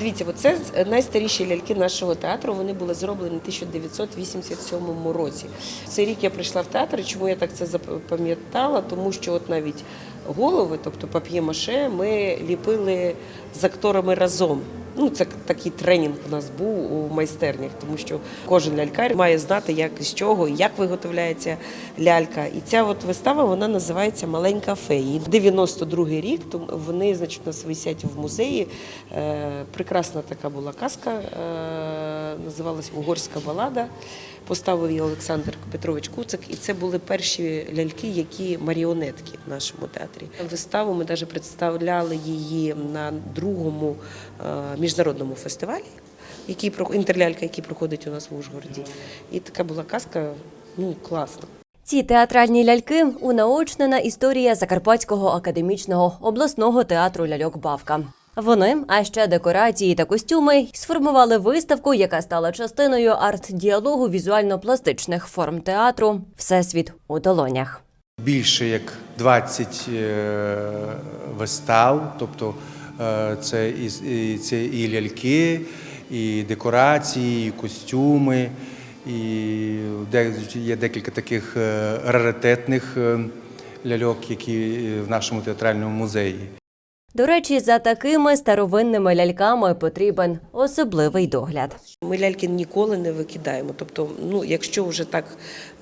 Дивіться, це найстаріші ляльки нашого театру. Вони були зроблені в 1987 році. Цей рік я прийшла в театр. Чому я так це запам'ятала? Тому що от навіть голови, тобто пап'є-маше, ми ліпили з акторами разом. Ну, це такий тренінг у нас був у майстернях, тому що кожен лялькар має знати, як з чого, як виготовляється лялька. І ця от вистава вона називається Маленька феї. 92-й рік, тому вони, значить, у нас висять в музеї. Е, прекрасна така була казка, е, називалась Угорська балада. Поставив її Олександр Петрович Куцик, і це були перші ляльки, які маріонетки в нашому театрі. Виставу ми навіть представляли її на другому е, міжнародному фестивалі, який інтерлялька, який проходить у нас в Ужгороді. І така була казка, ну класна. Ці театральні ляльки унаочнена історія Закарпатського академічного обласного театру ляльок Бавка. Вони, а ще декорації та костюми, сформували виставку, яка стала частиною арт-діалогу візуально-пластичних форм театру Всесвіт у долонях. більше як 20 е, вистав, тобто е, це і, це і ляльки, і декорації, і костюми, і є декілька таких е, раритетних ляльок, які в нашому театральному музеї. До речі, за такими старовинними ляльками потрібен особливий догляд. Ми ляльки ніколи не викидаємо. Тобто, ну якщо вже так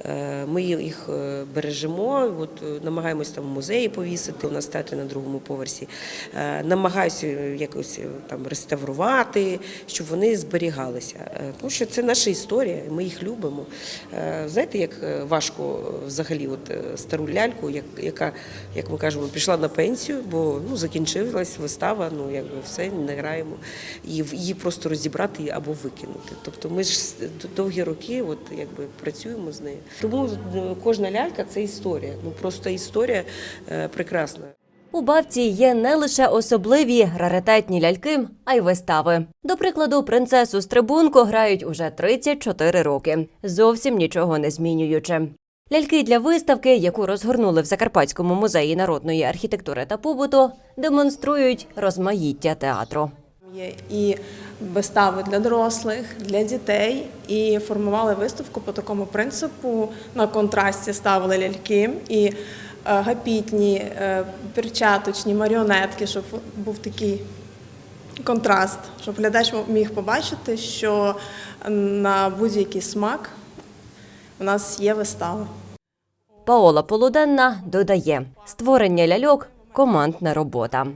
е, ми їх е, бережемо, от е, намагаємось там музеї повісити. У нас театр на другому поверсі. Намагаюся якось там реставрувати, щоб вони зберігалися. Тому що це наша історія, ми їх любимо. Знаєте, як важко взагалі, от стару ляльку, яка, як ми кажемо, пішла на пенсію, бо ну закінчилась вистава, ну якби все не граємо. І її просто розібрати або викинути. Тобто ми ж довгі роки, от якби працюємо з нею. Тому е, кожна лялька це історія. Ну просто історія е, прекрасна. У бавці є не лише особливі раритетні ляльки, а й вистави. До прикладу, принцесу Стрибунку грають уже 34 роки, зовсім нічого не змінюючи. Ляльки для виставки, яку розгорнули в Закарпатському музеї народної архітектури та побуту, демонструють розмаїття театру. Є і вистави для дорослих, для дітей, і формували виставку по такому принципу. На контрасті ставили ляльки і е, гапітні, е, перчаточні, маріонетки, щоб був такий контраст, щоб глядач міг побачити, що на будь-який смак у нас є вистава. Паола Полуденна додає: створення ляльок командна робота.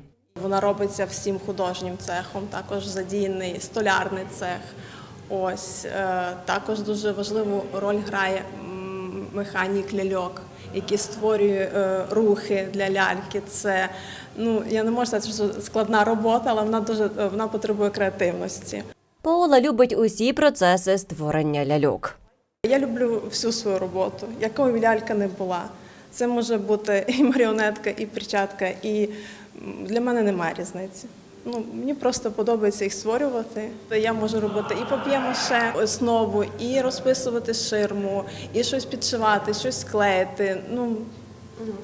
Вона робиться всім художнім цехом, також задіяний столярний цех. Ось е, також дуже важливу роль грає механік ляльок, який створює е, рухи для ляльки. Це ну я не можу сказати, що складна робота, але вона дуже е, вона потребує креативності. Паола любить усі процеси створення ляльок. Я люблю всю свою роботу, якою лялька не була. Це може бути і маріонетка, і перчатка, і для мене немає різниці. Ну, мені просто подобається їх створювати. Я можу робити і пап'є-маше основу, і розписувати ширму, і щось підшивати, щось склеїти. Ну,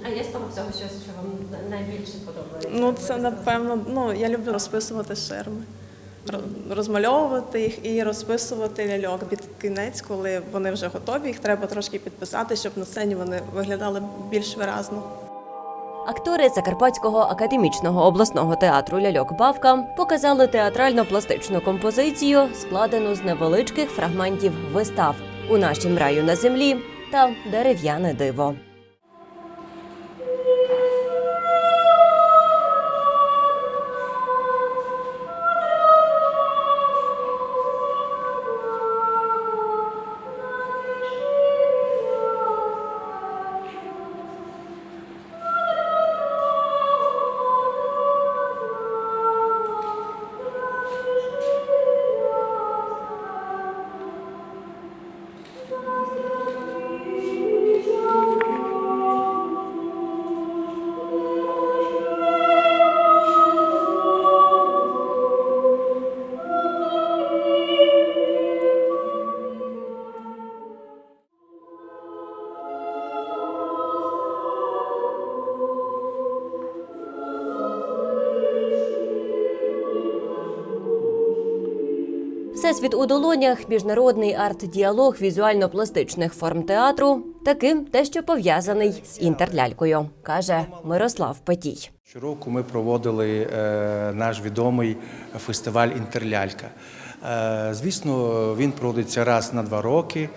А є з того всього щось, що вам найбільше подобається? ну це напевно. Ну я люблю розписувати ширми, розмальовувати їх і розписувати ляльок під кінець, коли вони вже готові. Їх треба трошки підписати, щоб на сцені вони виглядали більш виразно. Актори Закарпатського академічного обласного театру Ляльок Бавка показали театрально-пластичну композицію, складену з невеличких фрагментів вистав у нашім раю на землі та дерев'яне диво. Всесвіт у долонях, міжнародний арт-діалог візуально-пластичних форм театру таким те, що пов'язаний з інтерлялькою, каже Мирослав Петій. Щороку ми проводили е, наш відомий фестиваль Інтерлялька. Е, звісно, він проводиться раз на два роки.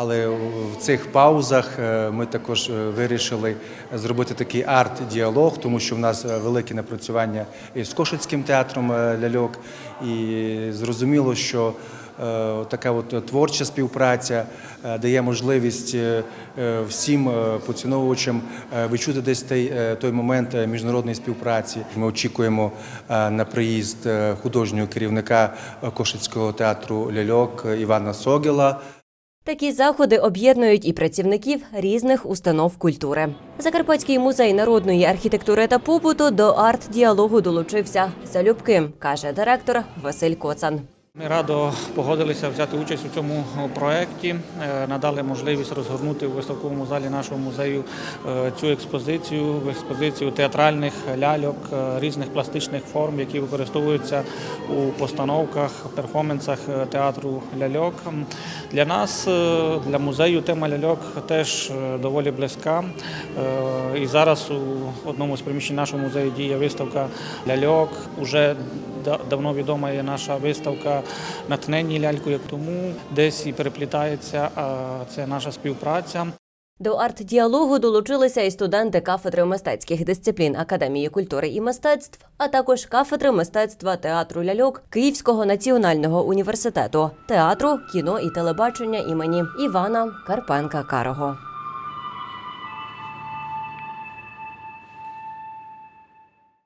Але в цих паузах е, ми також е, вирішили зробити такий арт-діалог, тому що в нас е, велике напрацювання із Кошицьким театром ляльок, і зрозуміло, що така от творча співпраця дає можливість всім поціновувачам відчути десь той, той момент міжнародної співпраці. Ми очікуємо на приїзд художнього керівника Кошицького театру ляльок Івана Согіла. Такі заходи об'єднують і працівників різних установ культури. Закарпатський музей народної архітектури та побуту до арт-діалогу долучився залюбки, каже директор Василь Коцан. Ми радо погодилися взяти участь у цьому проєкті, е, надали можливість розгорнути у виставковому залі нашого музею е, цю експозицію, експозицію театральних ляльок е, різних пластичних форм, які використовуються у постановках, перформансах театру ляльок. Для нас, для музею, тема ляльок теж доволі близька. І зараз у одному з приміщень нашого музею діє виставка ляльок. Уже давно відома є наша виставка натхненні лялькою, тому десь і переплітається це наша співпраця. До арт-діалогу долучилися і студенти кафедри мистецьких дисциплін Академії культури і мистецтв, а також кафедри мистецтва театру ляльок Київського національного університету, театру, кіно і телебачення імені Івана Карпенка Карого.